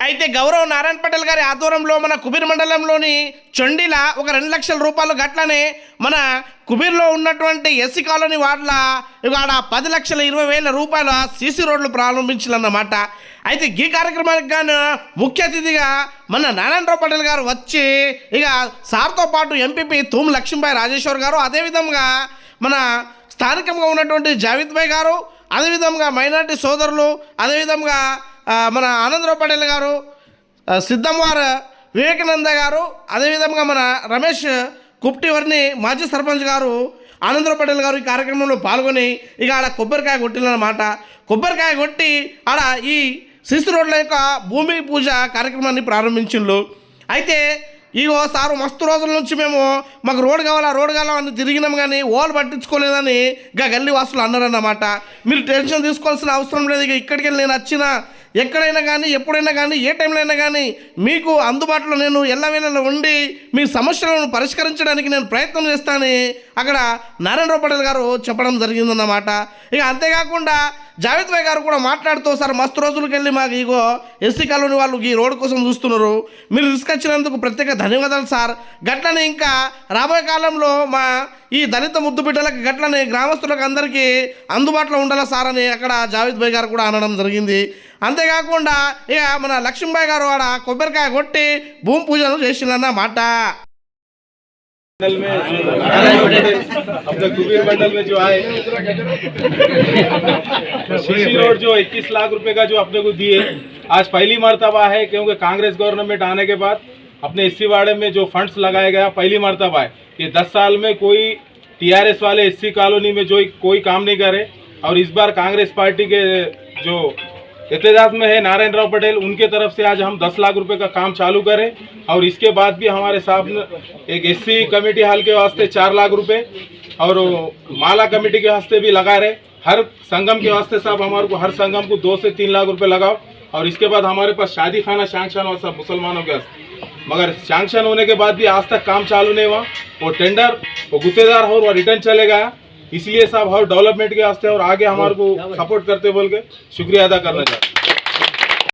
అయితే గౌరవ్ నారాయణ పటేల్ గారి ఆధ్వర్యంలో మన కుబీర్ మండలంలోని చొండిల ఒక రెండు లక్షల రూపాయలు గట్లనే మన కుబీర్లో ఉన్నటువంటి ఎస్సీ కాలనీ వార్డుల ఇవాడ పది లక్షల ఇరవై వేల రూపాయల సీసీ రోడ్లు ప్రారంభించాలన్నమాట. అయితే ఈ కార్యక్రమానికి గాను ముఖ్య అతిథిగా మన నారాయణరావు పటేల్ గారు వచ్చి ఇక సార్తో పాటు ఎంపీపీ తూమ్ లక్ష్మీబాయి రాజేశ్వర్ గారు అదేవిధంగా మన స్థానికంగా ఉన్నటువంటి జావిద్ భాయ్ గారు అదేవిధంగా మైనార్టీ సోదరులు అదేవిధంగా మన ఆనందరావు పటేల్ గారు సిద్ధమ్మవారు సిద్ధంవార్ వివేకానంద గారు అదేవిధంగా మన రమేష్ కుప్టివర్ని మాజీ సర్పంచ్ గారు ఆనందరావు పటేల్ గారు ఈ కార్యక్రమంలో పాల్గొని ఇక ఆడ కొబ్బరికాయ కొట్టినమాట కొబ్బరికాయ కొట్టి ఆడ ఈ శిశు రోడ్ల యొక్క భూమి పూజ కార్యక్రమాన్ని ప్రారంభించిండ్రు. అయితే ఇగో సారు మస్తు రోజుల నుంచి మేము మాకు రోడ్ కావాలా రోడ్ కావాలని తిరిగినాం కానీ ఓలు పట్టించుకోలేదని ఇక గల్లీ వాసులు అన్నారన్నమాట. మీరు టెన్షన్ తీసుకోవాల్సిన అవసరం లేదు ఇక ఇక్కడికి వెళ్ళి నేను వచ్చిన ఎక్కడైనా కానీ ఎప్పుడైనా కానీ ఏ టైంలో అయినా కానీ మీకు అందుబాటులో నేను ఎల్లవేళలో ఉండి మీ సమస్యలను పరిష్కరించడానికి నేను ప్రయత్నం చేస్తానని అక్కడ నారాయణరావు పటేల్ గారు చెప్పడం జరిగిందన్నమాట. ఇక అంతేకాకుండా జావేద్ భాయ్ గారు కూడా మాట్లాడుతూ సార్ మస్తు రోజులకి వెళ్ళి మాకు ఇగో ఎస్సీ కాలనీ వాళ్ళు ఈ రోడ్డు కోసం చూస్తున్నారు. మీరు తీసుకొచ్చినందుకు ప్రత్యేక ధన్యవాదాలు సార్. గట్లనే ఇంకా రాబోయే కాలంలో మా ఈ దళిత ముద్దు బిడ్డలకు గట్లనే గ్రామస్తులకు అందరికీ అందుబాటులో ఉండాలా సార్? అని అక్కడ జావేద్ భాయ్ గారు కూడా అనడం జరిగింది. అంతేకాకుండా ఇక మన లక్ష్మీబాయి గారు ఆడ కొబ్బరికాయ కొట్టి భూమి పూజలు చేసిందన్నమాట मंडल में अपने कुबीर मंडल में जो आए सीसी रोड जो 21 लाख रुपए का जो अपने को दिए आज पहली मर्तबा है क्योंकि कांग्रेस गवर्नमेंट आने के बाद अपने इसी वाड़े में जो फंड्स लगाया गया पहली मर्तबा है ये 10 साल में कोई टीआरएस वाले एससी कॉलोनी में जो कोई काम नहीं करे और इस बार कांग्रेस पार्टी के जो इतेजाज में है नारायण राव पटेल, उनके तरफ़ से आज हम 10 लाख रुपए का काम चालू करें और इसके बाद भी हमारे साहब एक एससी कमेटी हाल के वास्ते चार लाख रुपए और माला कमेटी के वास्ते भी लगा रहे। हर संगम के वास्ते साहब हमारे को, हर संगम को दो से तीन लाख रुपए लगाओ और इसके बाद हमारे पास शादी खाना सैंक्शन हुआ सब मुसलमानों के मगर सैंक्शन होने के बाद भी आज तक काम चालू नहीं हुआ। वो टेंडर वो गुत्तेदार हो, वो रिटर्न चले गया। इसलिए साहब हर डेवलपमेंट के वास्ते और आगे हमारे को सपोर्ट करते बोल के शुक्रिया अदा करना चाहते